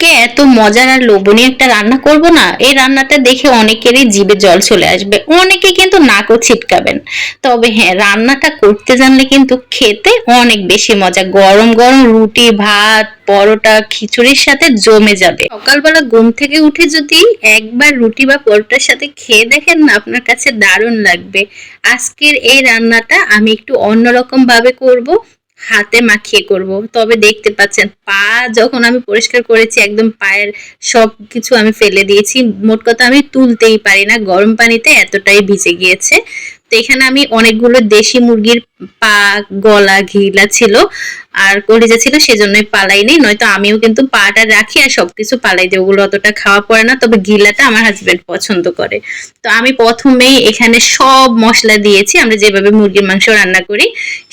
আজকে এত মজার আর লোভনীয় একটা রান্না করব না, এই রান্নাটা দেখে অনেকেরই জিভে জল চলে আসবে, অনেকে কিন্তু নাকও ছিটকাবেন। তবে হ্যাঁ রান্নাটা করতে জানলে কিন্তু খেতে অনেক বেশি মজা, গরম গরম রুটি, ভাত, পরোটা, খিচুড়ির সাথে জমে যাবে। সকালবেলা ঘুম থেকে উঠে যদি একবার রুটি বা পরোটার সাথে খেয়ে দেখেন না, আপনার কাছে দারুণ লাগবে। আজকের এই রান্নাটা আমি একটু অন্যরকম ভাবে করব হাতে মাখিয়ে করব। তবে দেখতে পাচ্ছেন, পা যখন আমি পরিষ্কার করেছি, একদম পায়ের সব কিছু আমি ফেলে দিয়েছি। মোট কথা আমি তুলতেই পারি না। গরম পানিতে এতটাই ভিজে গিয়েছে। তো এখানে আমি অনেকগুলো দেশি মুরগির পা, গলা, ঘিলা ছিল আর কলিজা ছিল, সেজন্যই পালাই নেই নয়তো আমিও কিন্তু পাটা রাখি আর সবকিছু পালাই দিই ওগুলো অতটা খাওয়া পড়ে না, তবে গিলাটা আমার হাজবেন্ড পছন্দ করে। তো আমি প্রথমেই এখানে সব মশলা দিয়েছি। আমরা যেভাবে মুরগির মাংস রান্না করি,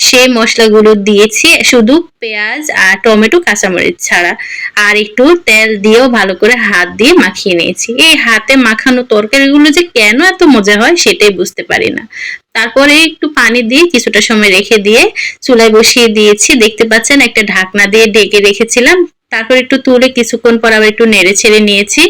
সেই মশলাগুলো দিয়েছি। শুধু পেঁয়াজ আর টমেটো, কাঁচামরিচ ছাড়া। আর একটু তেল দিয়েও ভালো করে হাত দিয়ে মাখিয়ে নিয়েছি। এই হাতে মাখানো তরকারিগুলো যে কেন এত মজা হয়, সেটাই বুঝতে পারি না। তারপরে একটু পানি দিয়ে কিছুটা সময় রেখে দিয়ে চুলায় বসিয়ে দিয়েছি। দেখতে পাচ্ছেন একটা ঢাকনা দিয়ে ঢেকে রেখেছিলাম। তারপর একটু তুলে কিছুক্ষণ পর আবার একটু নেড়ে ছেড়ে নিয়েছি।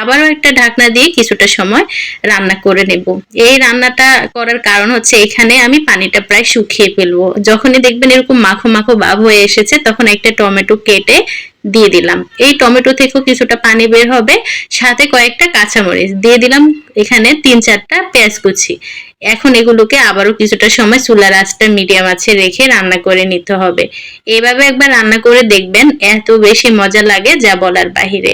আবারও একটা ঢাকনা দিয়ে কিছুটা সময় রান্না করে নেব। এই রান্নাটা করার কারণ হচ্ছে এখানে আমি পানিটা প্রায় শুকিয়ে ফেলব। যখনই দেখবেন এরকম মাখো মাখো ভাব হয়ে এসেছে, তখন একটা টমেটো কেটে দিয়ে দিলাম। এই টমেটো থেকেও কিছুটা পানি বের হবে, সাথে কয়েকটা কাঁচামরিচ। দিয়ে দিলাম এখানে তিন চারটা পেঁয়াজ কুচি। এখন এগুলোকে আবারও কিছুটা সময় চুলার আঁচটা মিডিয়াম আছে রেখে রান্না করে নিতে হবে। এভাবে একবার রান্না করে দেখবেন এত বেশি মজা লাগে যা বলার বাহিরে।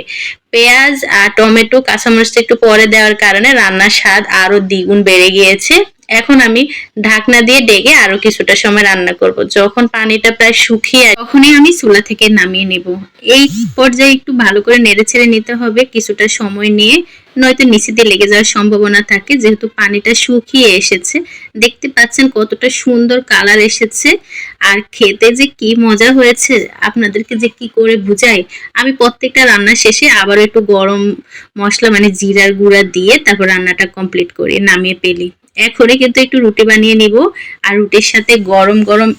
পেঁয়াজ আর টমেটো কাঁচামরিচটা একটু পরে দেওয়ার কারণে রান্নার স্বাদ আরও দ্বিগুণ বেড়ে গিয়েছে। এখন আমি ঢাকনা দিয়ে ডেকে আরও কিছুটা সময় রান্না করব। যখন পানিটা প্রায় শুকিয়ে তখনই আমি চুলা থেকে নামিয়ে নেব। এই পর্যায়ে একটু ভালো করে নেড়ে ছেড়ে নিতে হবে, কিছুটা সময় নিয়ে। নয়তো নিচেতে লেগে যাওয়ার সম্ভাবনা থাকে, যেহেতু পানিটা শুকিয়ে এসেছে। দেখতে পাচ্ছেন কতটা সুন্দর কালার এসেছে। আর খেতে যে কি মজা হয়েছে, আপনাদেরকে যে কি করে বুঝাই? আমি প্রত্যেকটা রান্না শেষে আবার একটু গরম মশলা মানে জিরার গুঁড়া দিয়ে তারপর রান্নাটা কমপ্লিট করি, নামিয়ে পেলি এখনই কিন্তু একটু রুটি বানিয়ে নিব। আর রুটির সাথে গরম গরম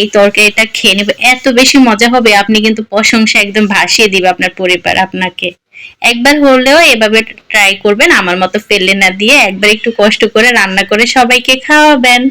এই তরকারিটা খেয়ে নেব। এত বেশি মজা হবে, আপনি কিন্তু প্রশংসা একদম ভাসিয়ে দিবে আপনার পরিবার আপনাকে। একবার হলেও এভাবে ট্রাই করবেন, আমার মতো ফেলে না দিয়ে একবার একটু কষ্ট করে রান্না করে সবাইকে খাওয়াবেন।